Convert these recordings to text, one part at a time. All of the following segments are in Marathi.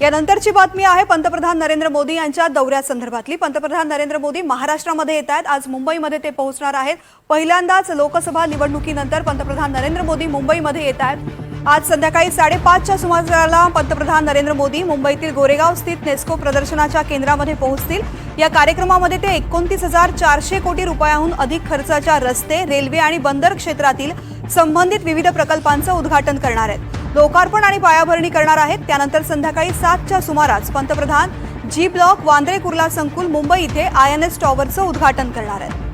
यानंतरची बातमी आहे पंतप्रधान नरेंद्र मोदी यांच्या दौऱ्यासंदर्भातली. पंतप्रधान नरेंद्र मोदी महाराष्ट्रामध्ये येत आहेत. आज मुंबईमध्ये ते पोहोचणार आहेत. पहिल्यांदाच लोकसभा निवडणुकीनंतर पंतप्रधान नरेंद्र मोदी मुंबईमध्ये येत आहेत. आज संध्याकाळी साडेपाचच्या सुमाराला पंतप्रधान नरेंद्र मोदी मुंबईतील गोरेगाव स्थित नेस्को प्रदर्शनाच्या केंद्रामध्ये पोहोचतील. या कार्यक्रमामध्ये ते एकोणतीस हजार चारशे कोटी रुपयाहून अधिक खर्चाच्या रस्ते रेल्वे आणि बंदर क्षेत्रातील संबंधित विविध प्रकल्पांचं उद्घाटन करणार आहेत. लोकार्पण आणि पायाभरणी करणार आहेत. त्यानंतर संध्याकाळी सातच्या सुमारास पंतप्रधान जी ब्लॉक वांद्रे कुर्ला संकुल मुंबई इथे आय एन एस टॉवरचं उद्घाटन करणार आहेत.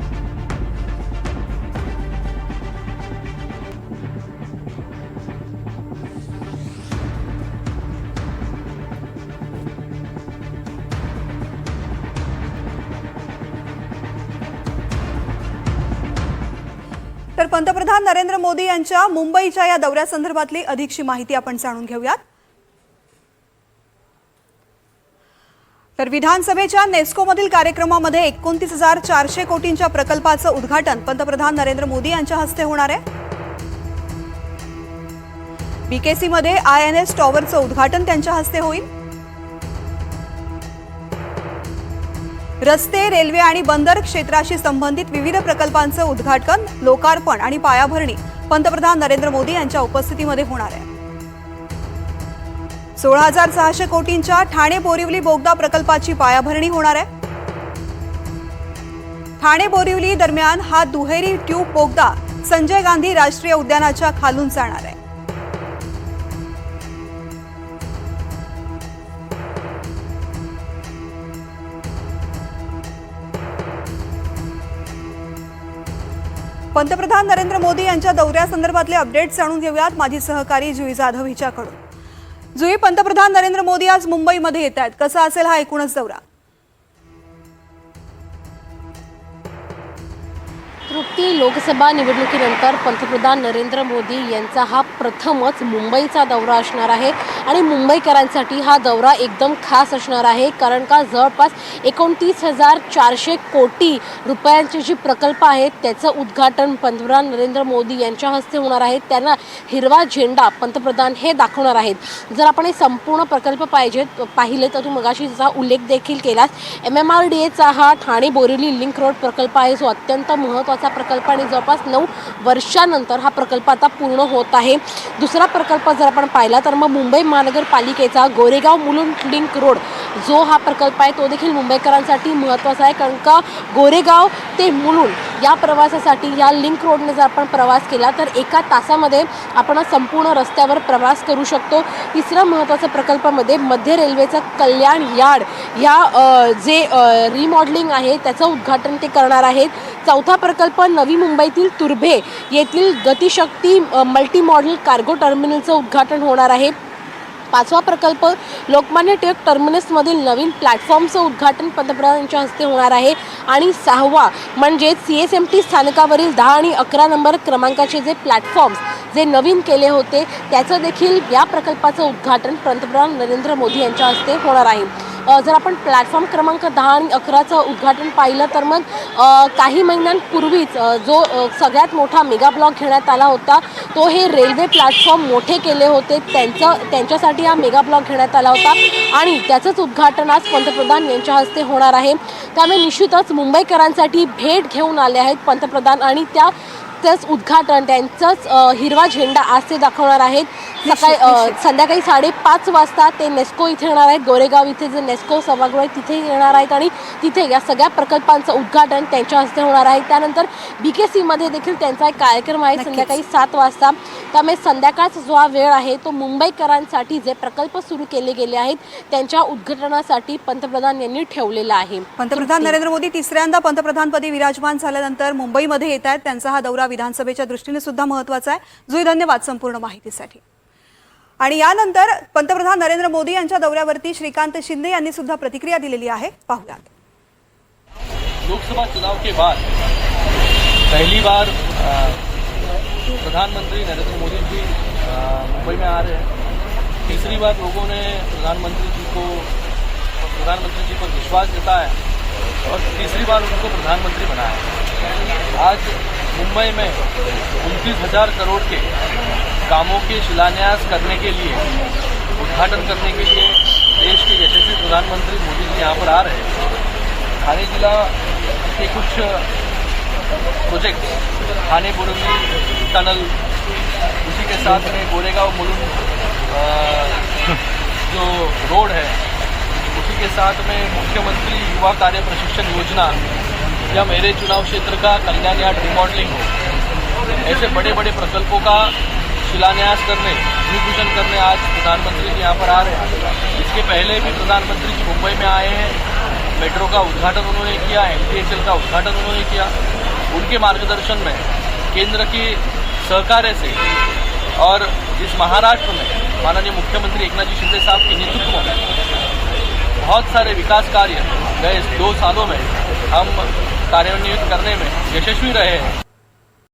तर पंतप्रधान नरेंद्र मोदी यांच्या मुंबईच्या या दौऱ्यासंदर्भातली अधिकची माहिती आपण जाणून घेऊयात. तर विधानसभेच्या नेस्कोमधील कार्यक्रमामध्ये एकोणतीस हजार चारशे कोटींच्या प्रकल्पाचं उद्घाटन पंतप्रधान नरेंद्र मोदी यांच्या हस्ते होणार आहे. बीकेसीमध्ये आय एन एस टॉवरचं उद्घाटन त्यांच्या हस्ते होईल. रस्ते रेल्वे आणि बंदर क्षेत्राशी संबंधित विविध प्रकल्पांचं उद्घाटन लोकार्पण आणि पायाभरणी पंतप्रधान नरेंद्र मोदी यांच्या उपस्थितीमध्ये होणार आहे. सोळा हजार सहाशे कोटींच्या ठाणे बोरिवली बोगदा प्रकल्पाची पायाभरणी होणार आहे. ठाणे बोरिवली दरम्यान हा दुहेरी ट्यूब बोगदा संजय गांधी राष्ट्रीय उद्यानाच्या खालून जाणार आहे. पंतप्रधान नरेंद्र मोदी यांच्या दौऱ्यासंदर्भातले अपडेट्स जाणून घेऊयात. माझी सहकारी जुई जाधव हिच्याकडून. जुई पंतप्रधान नरेंद्र मोदी आज मुंबईमध्ये येत आहेत. कसा असेल हा एकूणच दौरा? तृप्ती लोकसभा निवडणुकीनंतर पंतप्रधान नरेंद्र मोदी यांचा हा प्रथमच मुंबईचा दौरा असणार आहे. आणि मुंबईकरांसाठी हा दौरा एकदम खास असणार आहे. कारण का जवळपास एकोणतीस हजार चारशे कोटी रुपयांचे जे प्रकल्प आहेत त्याचं उद्घाटन पंतप्रधान नरेंद्र मोदी यांच्या हस्ते होणार आहे. त्यांना हिरवा झेंडा पंतप्रधान हे दाखवणार आहेत. जर आपण हे संपूर्ण प्रकल्प पाहिजेत पाहिले तर तू मगाशी त्याचा उल्लेख देखील केलास. एम एम आर डी एचा हा ठाणे बोरिवली लिंक रोड प्रकल्प आहे. जो अत्यंत महत्त्वाचा प्रकल्प आणि जवळपास नऊ वर्षानंतर हा प्रकल्प आता पूर्ण होत आहे. दुसरा प्रकल्प जर आपण पाहिला तर मग मुंबई महानगरपालिकेचा गोरेगाव मुलुंड लिंक रोड जो हा प्रकल्प आहे तो देखील मुंबईकरांसाठी महत्त्वाचा आहे. कारण का गोरेगाव ते मुलुंड या प्रवासासाठी या लिंक रोडने जर आपण प्रवास केला तर एका तासामध्ये आपण संपूर्ण रस्त्यावर प्रवास करू शकतो. तिसरा महत्त्वाचा प्रकल्पामध्ये मध्य रेल्वेचं कल्याण यार्ड या जे रिमॉडलिंग आहे त्याचं उद्घाटन ते करणार आहेत. चौथा प्रकल्प नवी मुंबईतील तुर्भे येथील गतिशक्ती मल्टी मॉडेल कार्गो टर्मिनलचं उद्घाटन होणार आहे. पाचवा प्रकल्प लोकमान्य टिळक टर्मिनसमधील नवीन प्लॅटफॉर्मचं उद्घाटन पंतप्रधानांच्या हस्ते होणार आहे. आणि सहावा म्हणजेच सी एस एम टी स्थानकावरील दहा आणि अकरा नंबर क्रमांकाचे जे प्लॅटफॉर्म्स जे नवीन केले होते त्याचं देखील या प्रकल्पाचं उद्घाटन पंतप्रधान नरेंद्र मोदी यांच्या हस्ते होणार आहे. जर आपण प्लॅटफॉर्म क्रमांक दहा आणि अकराचं उद्घाटन पाहिलं तर मग काही महिन्यांपूर्वीच जो सगळ्यात मोठा मेगा ब्लॉक घेण्यात आला होता तो हे रेल्वे प्लॅटफॉर्म मोठे केले होते. त्यांचं त्यांच्यासाठी हा मेगा ब्लॉक घेण्यात आला होता. आणि त्याचंच उद्घाटन आज पंतप्रधान यांच्या हस्ते होणार आहे. त्यामुळे निश्चितच मुंबईकरांसाठी भेट घेऊन आले आहेत पंतप्रधान आणि त्या त्याच उद्घाटन त्यांचंच हिरवा झेंडा आज ते दाखवणार आहेत. सकाळी संध्याकाळी साडेपाच वाजता ते नेस्को इथे येणार आहेत. गोरेगाव इथे जे नेस्को सभागृह आहे तिथे येणार आहेत आणि तिथे या सगळ्या प्रकल्पांचं उद्घाटन त्यांच्या हस्ते होणार आहे. त्यानंतर बी के सीमध्ये देखील त्यांचा एक कार्यक्रम आहे. संध्याकाळी सात वाजता. त्यामुळे संध्याकाळचा जो हा वेळ आहे तो मुंबईकरांसाठी जे प्रकल्प सुरू केले गेले आहेत त्यांच्या उद्घाटनासाठी पंतप्रधान यांनी ठेवलेला आहे. पंतप्रधान नरेंद्र मोदी तिसऱ्यांदा पंतप्रधानपदी विराजमान झाल्यानंतर मुंबईमध्ये येत आहेत. त्यांचा हा दौरा विधानसभेच्या दृष्टीने सुद्धा महत्त्वाचा आहे. जुई धन्यवाद संपूर्ण माहितीसाठी. आणि यानंतर पंतप्रधान नरेंद्र मोदी यांच्या दौऱ्यावरती श्रीकांत शिंदे यांनी सुद्धा प्रतिक्रिया दिलेली आहे. पाहुयात. लोकसभा चुनाव के बाद पहली बार प्रधानमंत्री नरेंद्र मोदी जी मुंबई में आ रहे हैं। तीसरी बार लोगों ने प्रधानमंत्री जी को प्रधानमंत्री जी पर विश्वास जताया और तीसरी बार उनको प्रधानमंत्री बनाया। आज मुंबई में उनतीस हज़ार करोड़ के कामों के शिलान्यास करने के लिए उद्घाटन करने के लिए देश के यशस्वी प्रधानमंत्री मोदी जी यहाँ पर आ रहे हैं। थाने जिला के कुछ प्रोजेक्ट थाने बुरंगी टनल उसी के साथ में गोरेगांव मुलुंड अ, जो रोड है उसी के साथ में मुख्यमंत्री युवा कार्य प्रशिक्षण योजना या मेरे चुनाव क्षेत्र का कल्याण यार्ड रिमॉडलिंग हो, ऐसे बड़े बड़े प्रकल्पों का शिलान्यास करने, भूमिपूजन करने आज प्रधानमंत्री जी यहाँ पर आ रहे हैं। इसके पहले भी प्रधानमंत्री जी मुंबई में आए हैं। मेट्रो का उद्घाटन उन्होंने किया एल का उद्घाटन उन्होंने किया। उनके मार्गदर्शन में, केंद्र की सहकार्य से और इस महाराष्ट्र में माननीय मुख्यमंत्री एकनाथ जी शिंदे साहब के नेतृत्व में बहुत सारे विकास कार्य गए दो सालों में। हम कार्यान्वित करने में यशस्वी रहे हैं।